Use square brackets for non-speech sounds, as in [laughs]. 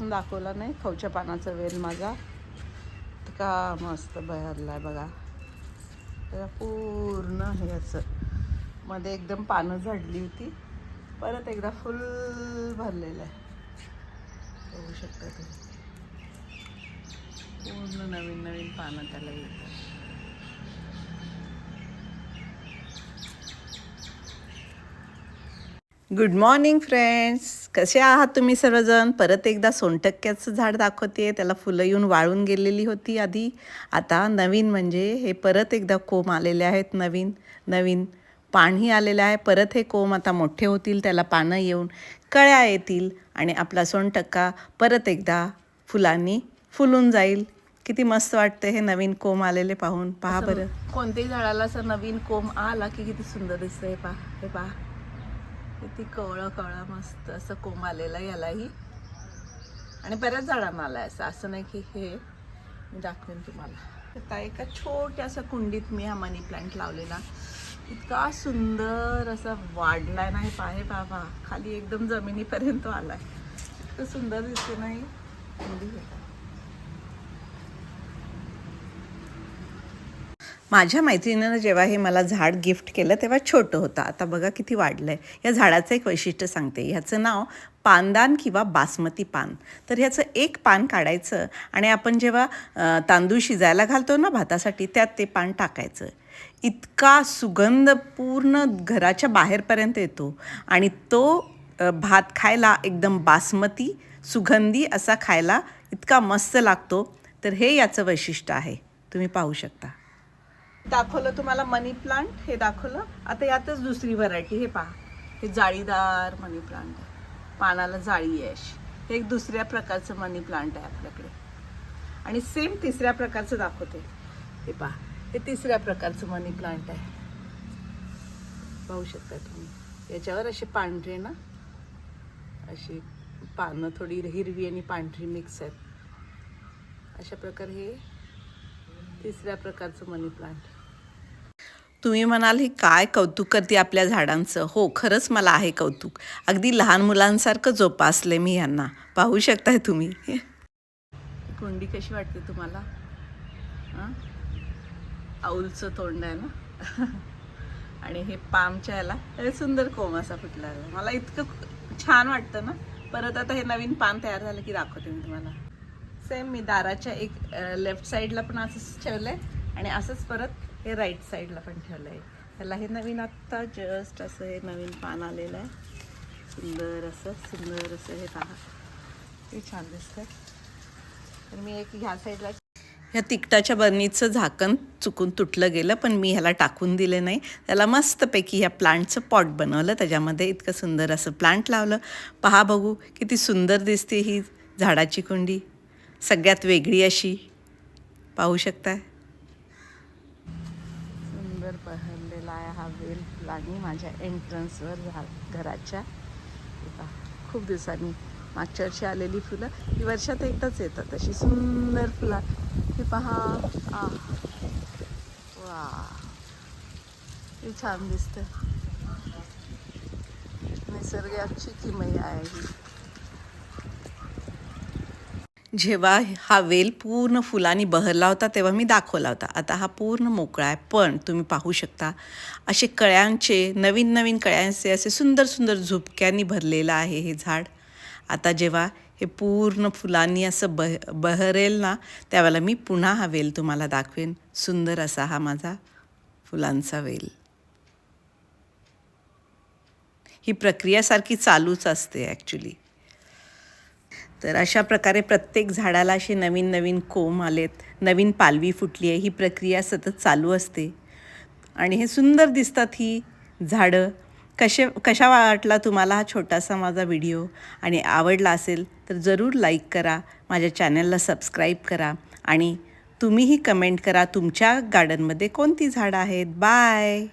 दिवसापासून दाखवला नाही. खवच्या पानाचा वेल माझा. का मस्त बहरला आहे बघा. त्याला पूर्ण हे असं. मध्ये एकदम पानं झडली होती. परत एकदा फुल भरलेलं आहे. बघू शकता तुम्ही. पूर्ण नवीन नवीन पानं त्याला येतात. गुड मॉर्निंग फ्रेंड्स कसे आहात तुम्ही सर्वजण? परत एकदा सोनटक्क्याचं झाड दाखवते त्याला फुलं येऊन वाळून गेलेली होती आधी. आता नवीन म्हणजे हे परत एकदा कोंब आलेले आहेत नवीन. नवीन पाणही आलेलं आहे. परत हे कोंब आता मोठे होतील त्याला पानं येऊन कळ्या येतील आणि आपला सोनटक्का परत एकदा फुलांनी फुलून जाईल. किती मस्त वाटतं हे नवीन कोंब आलेले पाहून. पहा बरं. कोणत्याही झाडाला असं नवीन कोंब आला की किती सुंदर दिसतं हे पहा. हे पहा. किती कवळं कवळं मस्त असं कोंब आलेलं आहे यालाही. आणि बऱ्याच झाडांना आलं आहे असं. असं नाही की हे मी दाखवेन तुम्हाला. आता एका छोट्याशा कुंडीत मी हा मनी प्लांट लावलेला. इतका सुंदर असा वाढलाय नाही पाहे बाबा. खाली एकदम जमिनीपर्यंत आलाय. इतकं सुंदर दिसते नाही कुंडी माझ्या मैत्रिणीनं जेव्हा हे मला झाड गिफ्ट केलं तेव्हा छोटं होतं. आता बघा किती वाढलं आहे या झाडाचं एक वैशिष्ट्य सांगते. ह्याचं नाव पानदान किंवा बासमती पान. तर ह्याचं एक पान काढायचं आणि आपण जेव्हा तांदूळ शिजायला घालतो ना भातासाठी त्यात ते पान टाकायचं. इतका सुगंध पूर्ण घराच्या बाहेरपर्यंत येतो आणि तो भात खायला एकदम बासमती सुगंधी असा खायला इतका मस्त लागतो. तर हे याचं वैशिष्ट्य आहे. तुम्ही पाहू शकता. दाखवलं तुम्हाला मनी प्लांट हे दाखवलं. आता यातच दुसरी व्हरायटी हे पहा. हे जाळीदार मनी प्लांट आहे. पानाला जाळी आहे अशी. हे एक दुसऱ्या प्रकारचं मनी प्लांट आहे आपल्याकडे. आणि सेम तिसऱ्या प्रकारचं दाखवते. हे पहा. हे तिसऱ्या प्रकारचं मनी प्लांट आहे. पाहू शकता तुम्ही. याच्यावर असे पांढरे ना अशी पानं थोडी हिरवी आणि पांढरी मिक्स आहेत. अशा प्रकारे हे तिसऱ्या प्रकारचं मनी प्लांट. तुम्ही म्हणाल ही काय कौतुक करते आपल्या झाडांचं? हो खरंच मला आहे कौतुक. अगदी लहान मुलांसारखं जोपासले मी यांना. पाहू शकताय तुम्ही. कुंडी कशी वाटते तुम्हाला? औलचं तोंड आहे ना? [laughs] आणि हे पामच्या याला हे सुंदर कोम असा फुटला. मला इतकं छान वाटतं ना. परत आता हे नवीन पान तयार झालं की दाखवते मी तुम्हाला. सेम मी दाराच्या एक लेफ्ट साईडला पण असंच ठेवलंय आणि असंच परत हे राईट साईडला पण ठेवलंय. त्याला हे नवीन आत्ता जस्ट असं हे नवीन पान आलेलं आहे. सुंदर असं सुंदर असं हे पहा. हे छान दिसतंय. तर मी एक ह्या साईडला ह्या तिकटाच्या बरणीचं झाकण चुकून तुटलं गेलं पण मी ह्याला टाकून दिले नाही. त्याला मस्तपैकी ह्या प्लांटचं पॉट बनवलं त्याच्यामध्ये इतकं सुंदर असं प्लांट लावलं. पहा बघू किती सुंदर दिसते ही झाडाची कुंडी. सगळ्यात वेगळी अशी पाहू शकताय सुंदर पहरलेला आहे हा वेल आणि माझ्या एंट्रन्सवर झा घराच्या. पहा, खूप दिवसांनी मागच्या वर्षी आलेली फुलं ही वर्षात एकदाच येतात अशी सुंदर फुलं. हे पहा. आ. वा. हे छान दिसतं. निसर्गाची किमया आहे ही. जेव्हा हा वेल पूर्ण फुलांनी बहरला होता तेव्हा मी दाखवला होता. आता हा पूर्ण मोकळा आहे पण तुम्ही पाहू शकता असे कळ्यांचे नवीन नवीन कळ्यांचे असे सुंदर सुंदर झुपक्यांनी भरलेलं आहे हे झाड. आता जेव्हा हे पूर्ण फुलांनी असं बह बहरेल ना त्यावेळेला मी पुन्हा हा वेल तुम्हाला दाखवेन. सुंदर असा हा माझा फुलांचा वेल. ही प्रक्रिया सारखी चालूच असते ॲक्च्युली तर अशा प्रकारे प्रत्येक झाडाला असे नवीन नवीन कोंब आलेत नवीन पालवी फुटली आहे ही प्रक्रिया सतत चालू असते. आणि हे सुंदर दिसतात ही झाडं. कसे कशा वाटला तुम्हाला हा छोटासा माझा व्हिडिओ? आणि आवडला असेल तर जरूर लाईक करा माझ्या चॅनलला सबस्क्राईब करा आणि तुम्हीही कमेंट करा तुमच्या गार्डनमध्ये कोणती झाडं आहेत. बाय!